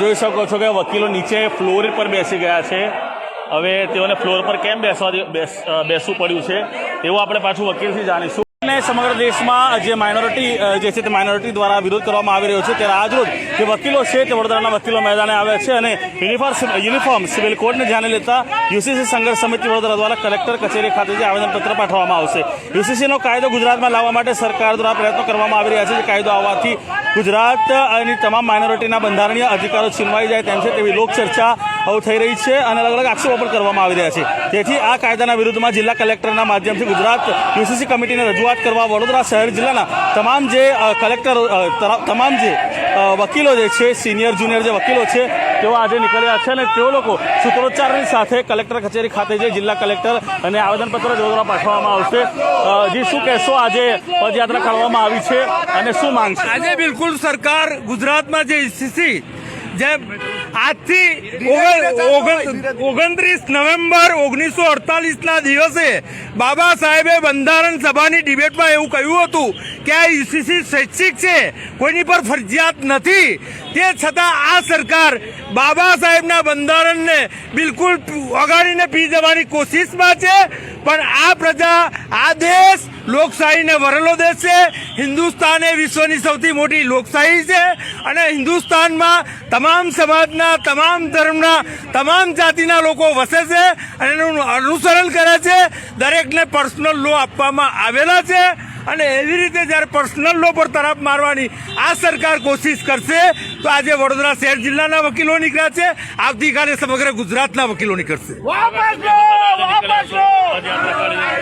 જોઈ શકો છો કે વકીલો નીચે ફ્લોર પર બેસી ગયા છે. હવે તેઓને ફ્લોર પર કેમ બેસવા બેસવું પડ્યું છે એવું આપણે પાછું વકીલથી જાણીશું. અને સમગ્ર દેશમાં જે માઇનોરિટી જે છે તે માઇનોરિટી દ્વારા વિરોધ કરવામાં આવી રહ્યો છે, ત્યારે આજરોજ જે વકીલો છે તે વડોદરાના વકીલો મેદાને આવ્યા છે અને યુનિફોર્મ યુનિફોર્મ સિવિલ કોડને ધ્યાને લેતા યુસીસી સંઘર્ષ સમિતિ વડોદરા દ્વારા કલેક્ટર કચેરી ખાતે જે આવેદનપત્ર પાઠવવામાં આવશે. યુસીસીનો કાયદો ગુજરાતમાં લાવવા માટે સરકાર દ્વારા પ્રયત્નો કરવામાં આવી રહ્યા છે. જે કાયદો આવવાથી ગુજરાત અને તમામ માઇનોરિટીના બંધારણીય અધિકારો છીનવાઈ જાય તેમ છે તેવી લોકચર્ચા થઈ રહી છે અને અલગ અલગ આક્ષેપો પણ કરવામાં આવી રહ્યા છે. તેથી આ કાયદાના વિરુદ્ધમાં જિલ્લા કલેક્ટરના માધ્યમથી ગુજરાત યુસીસી કમિટીને રજૂઆત કરવા વડોદરા શહેર જિલ્લાના તમામ જે કલેક્ટર તમામ જે વકીલો જે છે, સિનિયર, જુનિયર જે વકીલો છે, તેઓ આજે નીકળ્યા છે અને તેઓ લોકો સૂત્રોચ્ચારની સાથે કલેક્ટર કચેરી ખાતે જે જિલ્લા કલેક્ટર અને આવેદનપત્ર દ્વારા પાઠવવામાં આવશે. જે જી, શું કહેશો? આજે પદયાત્રા કરવામાં આવી છે અને શું માંગ છે? આજે બિલકુલ સરકાર ગુજરાતમાં જે સીસી જે આજથી ઓગણત્રીસ નવેમ્બર ઓગણીસો અડતાલીસ ના દિવસે બાબા સાહેબે બંધારણ સભાની ડિબેટમાં એવું કહ્યું હતું કે આ યુસીસી શૈક્ષિક છે, કોઈની પર ફરજિયાત નથી. તે છતાં આ સરકાર બાબા સાહેબના બંધારણને બિલકુલ અગાડીને પી જવાની કોશિશમાં છે. પણ આ પ્રજા, આ દેશ લોકશાહીને વરેલો દેશ છે. હિન્દુસ્તાન એ વિશ્વની સૌથી મોટી લોકશાહી છે અને હિન્દુસ્તાનમાં તમામ સમાજના, તમામ ધર્મના, તમામ જાતિના લોકો વસે છે અને એનું અનુસરણ કરે છે. દરેકને પર્સનલ લો આપવામાં આવેલા છે અને એવી રીતે જ્યારે પર્સનલ લો પર તરફ મારવાની આ સરકાર કોશિશ કરશે, તો આજે વડોદરા શહેર જિલ્લાના વકીલો નીકળ્યા છે. આવતીકાલે સમગ્ર ગુજરાતના વકીલો નીકળશે.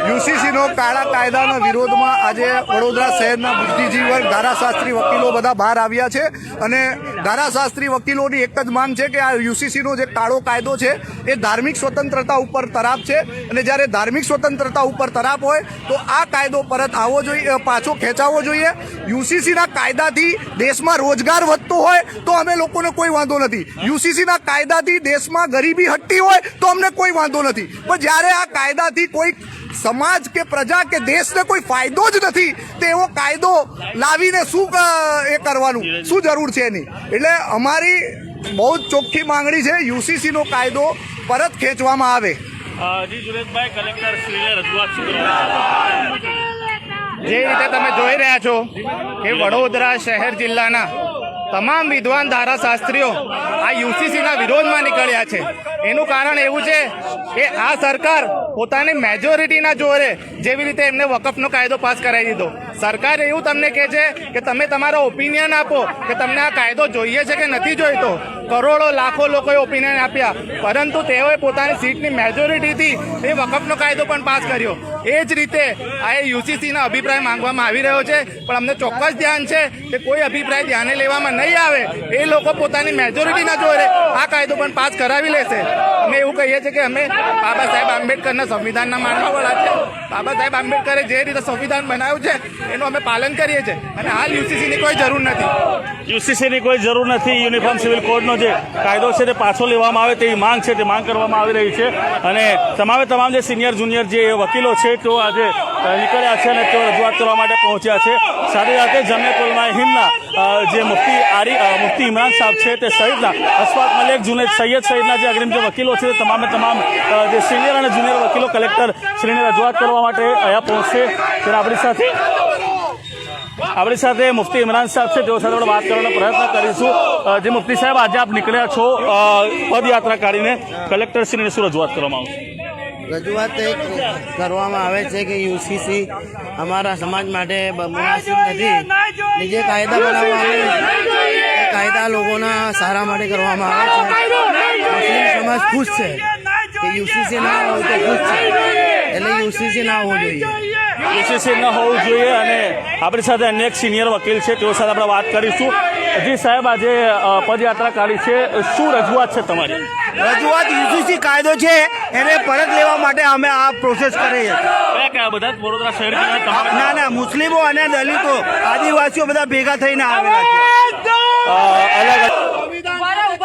યુસીસીનો કાળા કાયદાના વિરોધમાં આજે વડોદરા શહેરના બુદ્ધિજીવી વર્ગ ધારાશાસ્ત્રી વકીલો બધા બહાર આવ્યા છે અને ધારાશાસ્ત્રી વકીલોની એક જ માંગ છે કે આ યુસીસીનો જે કાળો કાયદો છે એ ધાર્મિક સ્વતંત્રતા ઉપર તરાપ છે અને જ્યારે ધાર્મિક સ્વતંત્રતા ઉપર તરાપ હોય તો આ કાયદો પરત આવવો જોઈએ પાછો ખેંચાવવો જોઈએ. યુસીસીના કાયદાથી દેશમાં રોજગાર વધતો હોય તો અમે લોકોને કોઈ વાંધો નથી. યુસીસીના કાયદાથી દેશમાં ગરીબી હટતી હોય તો અમને કોઈ વાંધો નથી. પણ જ્યારે આ કાયદાથી કોઈ સમાજ કે પ્રજા કે દેશને કોઈ ફાયદો જ નથી તે એવો કાયદો લાવીને શું એ કરવાનું? શું જરૂર છે એની? એટલે અમારી બહુ જ ચોખ્ખી માંગણી છે યુસીસીનો કાયદો પરત ખેંચવામાં આવે. જે રીતે તમે જોઈ રહ્યા છો કે વડોદરા શહેર જિલ્લાના તમામ વિદ્વાન ધારાશાસ્ત્રીઓ આ યુસીસીના વિરોધમાં નીકળ્યા છે. એનું કારણ એવું છે કે આ સરકાર પોતાની મેજોરિટીના જોરે જેવી રીતે એમને વકફનો કાયદો પાસ કરાવી દીધો. સરકાર એવું તમને કહે છે કે તમે તમારો ઓપિનિયન આપો કે તમને આ કાયદો જોઈએ છે કે નથી જોઈતો. કરોડો, લાખો લોકોએ ઓપિનિયન આપ્યા. પરંતુ તેઓએ પોતાની સીટની મેજોરિટીથી એ વકફનો કાયદો પણ પાસ કર્યો. એ જ રીતે આ યુસીસીના અભિપ્રાય માંગવામાં આવી રહ્યો છે. પણ અમને ચોક્કસ ધ્યાન છે કે કોઈ અભિપ્રાય ધ્યાને લેવામાં નહીં આવે, એ લોકો પોતાની મેજોરિટીના જોરે આ કાયદો પણ પાસ કરાવી લેશે. અમે એવું કહીએ છીએ કે અમે બાબા સાહેબ આંબેડકરના સંવિધાનના માનવાવાળા છે. બાબા સાહેબ આંબેડકરે જે રીતે સંવિધાન બનાવ્યું છે, એનું અમે પાલન કરીએ છીએ. અને હાલ યુસીસીની કોઈ જરૂર નથી. યુસીસીની કોઈ જરૂર નથી. યુનિફોર્મ સિવિલ કોડનો જે કાયદો છે તે પાછો લેવામાં આવે તેવી માંગ છે, તે માંગ કરવામાં આવી રહી છે. અને તમામે તમામ જે સિનિયર જુનિયર જે વકીલો છે, તેઓ આજે નીકળ્યા છે અને તેઓ રજૂઆત કરવા માટે પહોંચ્યા છે. સાથે સાથે જમિયતુલમા હિંદના જે મુફ્તી આરી મુફ્તી ઇમરાન સાહેબ છે તે સહિતના અશફાક મલેક જુનેદ સૈયદ સહિતના જે અગ્રીમ જે વકીલો છે, તમામે તમામ જે સિનિયર અને જુનિયર વકીલો કલેક્ટર શ્રીને રજૂઆત કરવા માટે અહીંયા પહોંચશે. ત્યારે આપણી સાથે આપણી સાથે મુફતી ઇમરાન સાહેબ છે, તેઓ સાથે આપણે વાત કરવાનો પ્રયત્ન કરીશું. જે મુફતી સાહેબ, આજે આપ નીકળ્યા છો પદયાત્રા કાઢીને કલેક્ટર શ્રીને શું રજૂઆત કરવામાં આવશે? રજૂઆત એક કરવામાં આવે છે કે યુસીસી અમારા સમાજ માટે મુનાસિબ નથી. જે કાયદા બનાવવામાં આવે. એ કાયદા લોકોના સારા માટે કરવામાં આવે છે. મુસ્લિમ સમાજ ખુશ છે કે યુસીસી ના હોય તો ખુશ છે. એટલે યુસીસી ના હોવું જોઈએ. યુસીસી ન હોવું જોઈએ અને આપણી સાથે અન્ય એક સિનિયર વકીલ છે, તેઓ સાથે આપણે વાત કરીશું. જી સાહેબ આજે પદયાત્રા કાઢી છે. શું રજૂઆત છે તમારી? રજૂઆત યુસીસી કાયદો છે એને પરત લેવા માટે અમે આ પ્રોસેસ કરી કયા કયા બધા વડોદરા શહેર ના ના મુસ્લિમો અને દલિતો આદિવાસીઓ બધા ભેગા થઈને આવેલા છે. અલગ અલગ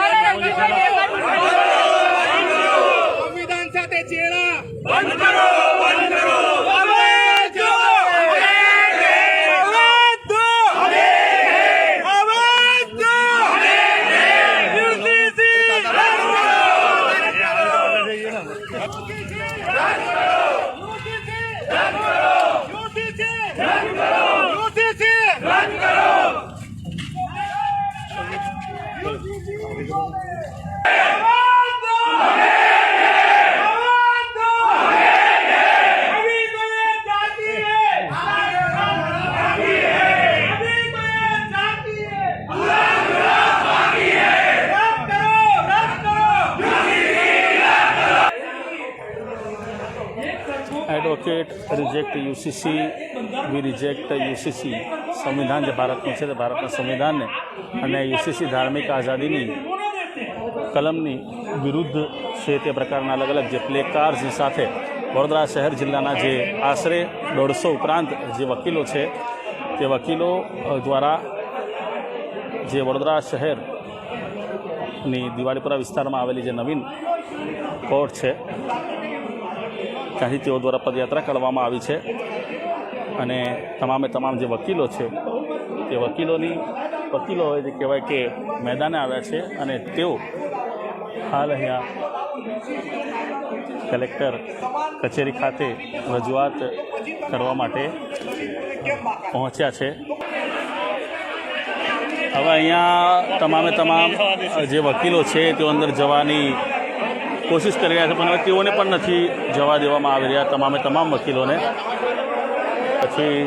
સંવિધાન સાથે ચેડા બંધ કરો બંધ કરો અવાજ દો! અવાજ દો! Advocate reject UCC we reject UCC સંવિધાન જે ભારતનું છે તે ભારતના સંવિધાનને અને યુસીસી ધાર્મિક આઝાદીની કલમની વિરુદ્ધ છે તે પ્રકારના અલગ અલગ જે પ્લે સાથે વડોદરા શહેર જિલ્લાના જે આશરે દોઢસો ઉપરાંત જે વકીલો છે તે વકીલો દ્વારા જે વડોદરા શહેરની દિવાળીપુરા વિસ્તારમાં આવેલી જે નવીન કોર્ટ છે તેઓ દ્વારા પદયાત્રા કરવામાં આવી છે. અને તમામે તમામ જે વકીલો છે, તે વકીલોની, વકીલો જે કહેવાય કે મેદાને આવ્યા છે અને તેઓ હાલ અહીંયા કલેક્ટર કચેરી ખાતે રજૂઆત કરવા માટે પહોંચ્યા છે. હવે અહીંયા તમામે તમામ જે વકીલો છે, તેઓ અંદર જવાની કોશિશ કરી રહ્યા છે, પણ તેઓને પણ નથી જવા દેવામાં આવી રહ્યા તમામે તમામ વકીલોને. પછી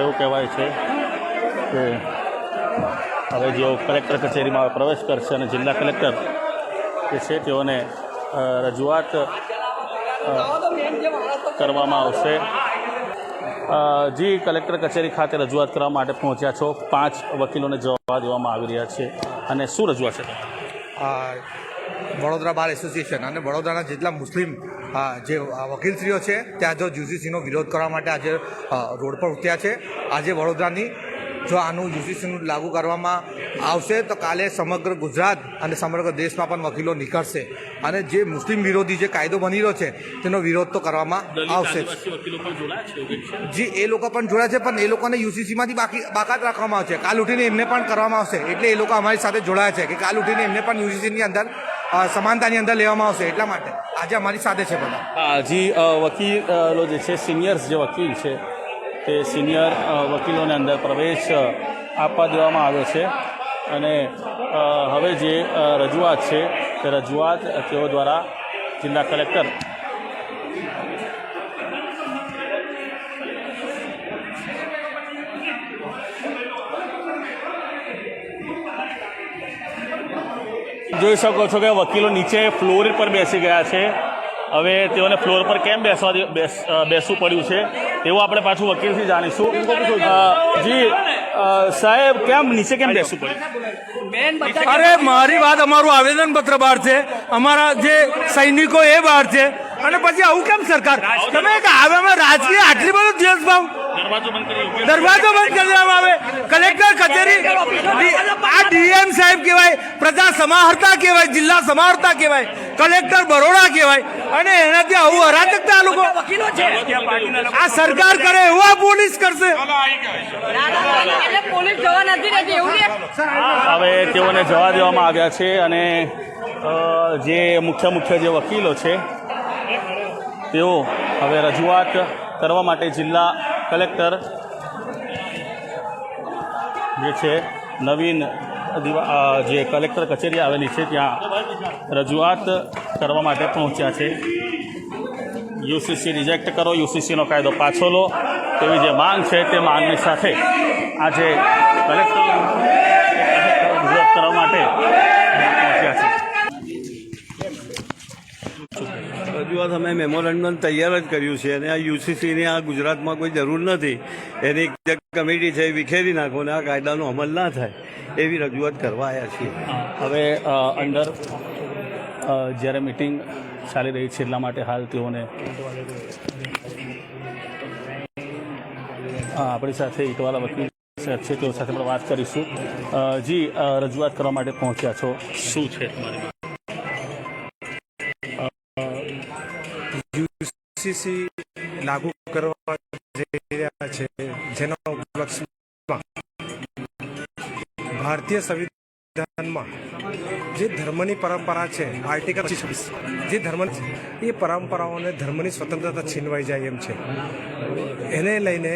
એવું કહેવાય છે કે હવે જેઓ કલેક્ટર કચેરીમાં પ્રવેશ કરશે અને જિલ્લા કલેક્ટર જે છે તેઓને રજૂઆત કરવામાં આવશે. જી, કલેક્ટર કચેરી ખાતે રજૂઆત કરવા માટે પહોંચ્યા છો. પાંચ વકીલોને જવા દેવામાં આવી રહ્યા છે. અને શું રજૂઆત છે? વડોદરા બાર એસોસિએશન અને વડોદરાના જેટલા મુસ્લિમ જે વકીલશ્રીઓ છે, ત્યાં જો યુસીસીનો વિરોધ કરવા માટે આજે રોડ પર ઉતર્યા છે. આજે વડોદરાની જો આનું યુસીસીનું લાગુ કરવામાં આવશે તો કાલે સમગ્ર ગુજરાત અને સમગ્ર દેશમાં પણ વકીલો નીકળશે. અને જે મુસ્લિમ વિરોધી જે કાયદો બની રહ્યો છે તેનો વિરોધ તો કરવામાં આવશે જ. એ લોકો પણ જોડાયા છે પણ એ લોકોને યુસીસીમાંથી બાકી બાકાત રાખવામાં આવશે. કાલ ઉઠીને એમને પણ કરવામાં આવશે. એટલે એ લોકો અમારી સાથે જોડાયા છે કે કાલ ઉઠીને એમને પણ યુસીસીની અંદર સમાનતાની અંદર લેવામાં આવશે. એટલા માટે આજે અમારી સાથે છે બધા. હા જી વકીલો જે છે સિનિયર્સ જે વકીલ છે તે સિનિયર વકીલોને અંદર પ્રવેશ આપવા દેવામાં આવ્યો છે. અને હવે જે રજૂઆત છે, તે રજૂઆત તેઓ દ્વારા જિલ્લા કલેક્ટર જોઈ શકો છો કે વકીલો નીચે ફ્લોર પર બેસી ગયા છે. હવે તેઓને ફ્લોર પર કેમ બેસવા બેસ બેસવું પડ્યું છે? તેવું આપણે પાછું વકીલથી જાણીશું. જી સાહેબ કેમ નીચે કેમ બેસવું પડે? અરે મારી વાત અમારું આવેદન પત્ર બહાર છે. અમારા જે સૈનિકો એ બહાર છે. અને પછી આવું કેમ સરકાર? તમે હવે અમે રાજકીય આટલી બધું દિવસ ભાવ દરવાજો બંધ કરી દેવામાં આવે. કલેક્ટર કચેરી આ ડીએમ સાહેબ કહેવાય પ્રજા સમાહર્તા કહેવાય જિલ્લા સમાહર્તા કહેવાય. કલેક્ટર બરોડા કહેવાય. અને એનાથી આવું અરાજકતા આ લોકો આ સરકાર કરે એવું આ પોલીસ કરશે. એટલે પોલીસ જવા નથી રહેતી એવું ને હવે તેઓને જવા દેવામાં આવ્યા છે અને જે મુખ્ય મુખ્ય જે વકીલો છે તેઓ હવે રજૂઆત કરવા માટે જિલ્લા કલેક્ટર જે છે નવીન દિવા- જે કલેક્ટર કચેરી આવેલી છે ત્યાં રજૂઆત કરવા માટે પહોંચ્યા છે. યુસીસી રિજેક્ટ કરો યુસીસીનો કાયદો પાછો લો. તેવી જે માંગ છે તે માંગની સાથે આજે કલેક્ટર રજૂઆત કરવા માટે પહોંચ્યા છે. રજૂઆત અમે મેમોરેન્ડમ તૈયાર જ કર્યું છે અને આ યુસીસીની આ ગુજરાતમાં કોઈ જરૂર નથી. એની જે કમિટી છે એ વિખેરી નાખો ને આ કાયદાનો અમલ ના થાય એવી રજૂઆત કરવા આવ્યા છીએ. હવે અંડર જ્યારે મિટિંગ ચાલી રહી છે એટલા માટે હાલ તેઓને આપણી સાથે ઇટવાલા વકીલ સાહેબ છે તેઓ સાથે પણ વાત કરીશું. જી રજૂઆત કરવા માટે પહોંચ્યા છો. શું છે યુસીસી લાગુ કરવા જઈ રહ્યા છે જેનો ઉપલક્ષમાં ભારતીય સંવિધાન ધર્મની પરંપરા છે, આર્ટિકલ છવ્વીસ. જે ધર્મ એ પરંપરાઓને ધર્મની સ્વતંત્રતા છીનવાઈ જાય એમ છે. એને લઈને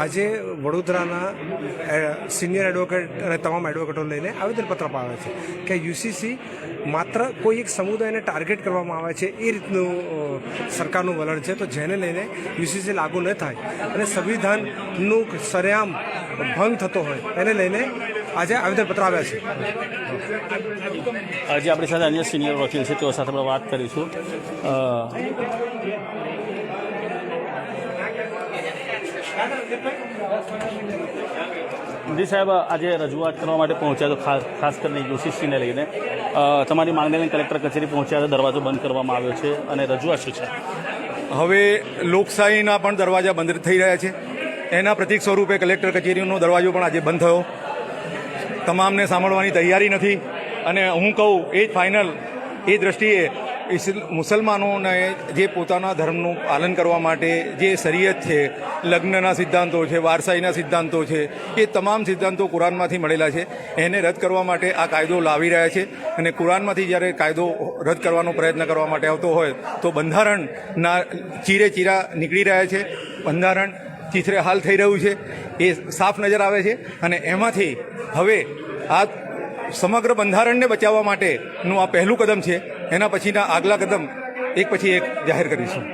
આજે વડોદરાના સિનિયર એડવોકેટ અને તમામ એડવોકેટો લઈને આવેદનપત્ર પાવે છે કે યુસીસી માત્ર કોઈ એક સમુદાયને ટાર્ગેટ કરવામાં આવે છે, એ રીતનું સરકારનું વલણ છે. તો જેને લઈને યુસીસી લાગુ ન થાય અને સંવિધાનનું સરેઆમ ભંગ થતો હોય, એને લઈને આજે આવેદનપત્ર આવ્યા છે. આજે આપણી સાથે અન્ય સિનિયર વકીલ છે તેઓ સાથે આપણે વાત કરીશું. અ, જી સાહેબ આજે રજૂઆત કરવા માટે પહોંચ્યા તો ખાસ ખાસ કરીને યુસીસીને લઈને. તમારી માંગણી લઈને કલેક્ટર કચેરી પહોંચ્યા તો દરવાજો બંધ કરવામાં આવ્યો છે અને રજૂઆત શું છે? હવે લોકશાહીના પણ દરવાજા બંધ થઈ રહ્યા છે. એના પ્રતિક સ્વરૂપે કલેક્ટર કચેરીનો દરવાજો પણ આજે બંધ થયો. તમામને સાંભળવાની તૈયારી નથી. અને હું કહું, એ જ ફાઇનલ એ દ્રષ્ટિએ મુસલમાનોને જે પોતાના ધર્મનું પાલન કરવા માટે જે શરીયત છે, લગ્નના સિદ્ધાંતો છે, વારસાઈના સિદ્ધાંતો છે, એ તમામ સિદ્ધાંતો કુરાનમાંથી મળેલા છે. એને રદ કરવા માટે આ કાયદો લાવી રહ્યા છે. અને કુરાનમાંથી જ્યારે કાયદો રદ કરવાનો પ્રયત્ન કરવા માટે આવતો હોય, તો બંધારણના ચીરે ચીરા નીકળી રહ્યા છે. બંધારણ ચીથરે હાલ થઈ રહ્યું છે. એ સાફ નજર આવે છે અને એમાંથી હવે આ સમગ્ર બંધારણને બચાવવા માટેનું આ પહેલું કદમ છે. એના પછીના આગલા કદમ એક પછી એક જાહેર કરીશું.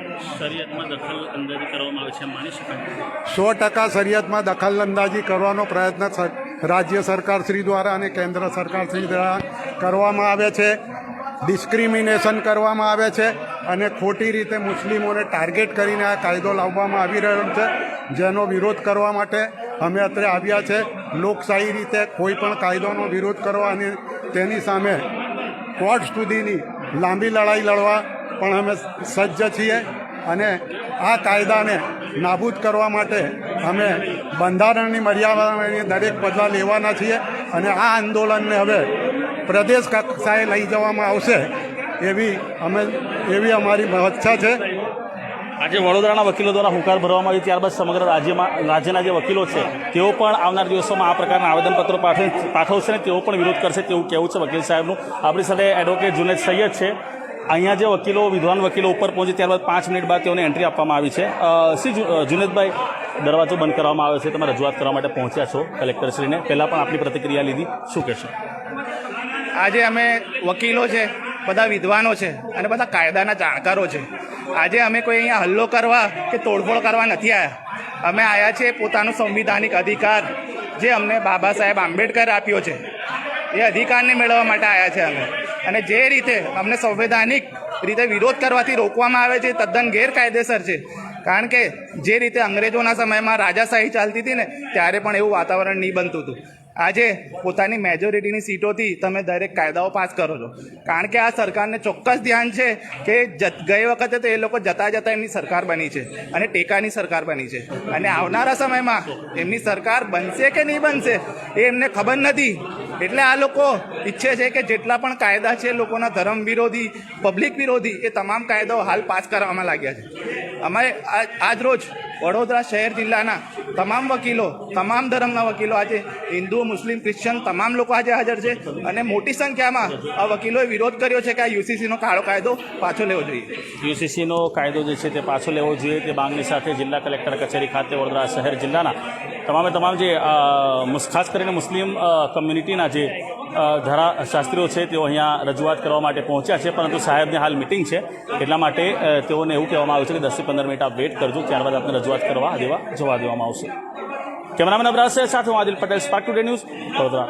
સો ટકા શરિયતમાં દખલ અંદાજી કરવાનો પ્રયત્ન રાજ્ય સરકાર શ્રી દ્વારા અને કેન્દ્ર સરકાર શ્રી દ્વારા કરવામાં આવે છે. ડિસ્ક્રિમિનેશન કરવામાં આવે છે. અને ખોટી રીતે મુસ્લિમોને ટાર્ગેટ કરીને આ કાયદો લાવવામાં આવી રહ્યો છે, જેનો વિરોધ કરવા માટે અમે અત્રે આવ્યા છે. લોકશાહી રીતે કોઈ પણ કાયદોનો વિરોધ કરવા અને તેની સામે કોર્ટ સુધીની લાંબી લડાઈ લડવા પણ અમે સજ્જ છીએ અને આ કાયદાને નાબૂદ કરવા માટે અમે બંધારણની મર્યાદાની દરેક પગલાં લેવાના છીએ અને આ આંદોલનને હવે પ્રદેશ કક્ષાએ લઈ જવામાં આવશે. એવી અમે એવી અમારી ઈચ્છા છે. આજે વડોદરાના વકીલો દ્વારા હુંકાર ભરવામાં આવી ત્યારબાદ સમગ્ર રાજ્યમાં રાજ્યના જે વકીલો છે તેઓ પણ આવનાર દિવસોમાં આ પ્રકારના આવેદનપત્રો પાઠવ પાઠવશે અને તેઓ પણ વિરોધ કરશે તેવું કહેવું છે વકીલ સાહેબનું. આપણી સાથે એડવોકેટ જુનેદ સૈયદ છે. અહીંયા જે વકીલો વિદ્વાન વકીલો ઉપર પહોંચે ત્યારબાદ પાંચ મિનિટ બાદ તેઓને એન્ટ્રી આપવામાં આવી છે. શ્રી જુનેદભાઈ દરવાજો બંધ કરવામાં આવ્યો છે તમે રજૂઆત કરવા માટે પહોંચ્યા છો કલેક્ટરશ્રીને. પહેલાં પણ આપની પ્રતિક્રિયા લીધી. શું કહેશો? આજે અમે વકીલો છે. બધા વિદ્વાનો છે અને બધા કાયદાના જાણકારો છે. આજે અમે કોઈ અહીંયા હલ્લો કરવા કે તોડફોડ કરવા નથી આવ્યા અમે આવ્યા છીએ પોતાનો સંવિધાનિક અધિકાર જે અમને બાબા સાહેબ આંબેડકર આપ્યો છે. એ અધિકારને મેળવવા માટે આવ્યા છે અમે. અને જે રીતે અમને સંવૈધાનિક રીતે વિરોધ કરવાથી રોકવામાં આવે છે તદ્દન ગેરકાયદેસર છે. કારણ કે જે રીતે અંગ્રેજોના સમયમાં રાજાશાહી ચાલતી હતી ને, ત્યારે પણ એવું વાતાવરણ નહીં બનતું હતું. આજે પોતાની મેજોરિટીની સીટોથી તમે દરેક કાયદાઓ પાસ કરો છો. કારણ કે આ સરકારને ચોક્કસ ધ્યાન છે કે ગઈ વખતે તો એ લોકો જતા જતા એમની સરકાર બની છે અને ટેકાની સરકાર બની છે. અને આવનારા સમયમાં એમની સરકાર બનશે કે નહીં બનશે એ એમને ખબર નથી. એટલે આ લોકો ઈચ્છે છે કે જેટલા પણ કાયદા છે લોકોના ધર્મ વિરોધી પબ્લિક વિરોધી એ તમામ કાયદાઓ હાલ પાસ કરવામાં લાગ્યા છે. આજ આજ રોજ વડોદરા શહેર જિલ્લાના તમામ વકીલો, તમામ ધર્મના વકીલો આજે હિન્દુ, મુસ્લિમ ક્રિશ્ચન તમામ લોકો આજે હાજર છે અને મોટી સંખ્યામાં આ વકીલોએ વિરોધ કર્યો છે કે આ યુસીસીનો કાળો કાયદો પાછો લેવો જોઈએ. યુસીસીનો કાયદો જે છે તે પાછો લેવો જોઈએ તે માંગણી સાથે જિલ્લા કલેક્ટર કચેરી ખાતે વડોદરા શહેર જિલ્લાના તમામે તમામ જે ખાસ કરીને મુસ્લિમ કમ્યુનિટીના જે ધારાશાસ્ત્રીઓ છે, તેઓ અહીંયા રજૂઆત કરવા માટે પહોંચ્યા છે, પરંતુ સાહેબની હાલ મિટિંગ છે, એટલા માટે તેઓને એવું કહેવામાં આવ્યું છે કે દસથી પંદર મિનિટ આપ વેઇટ કરજો, ત્યારબાદ આપને રજૂઆત કરવા દેવા, જવા દેવામાં આવશે. કેમેરામેન અબરાજ સાથે હું Adil Patel spark today news Vadodara.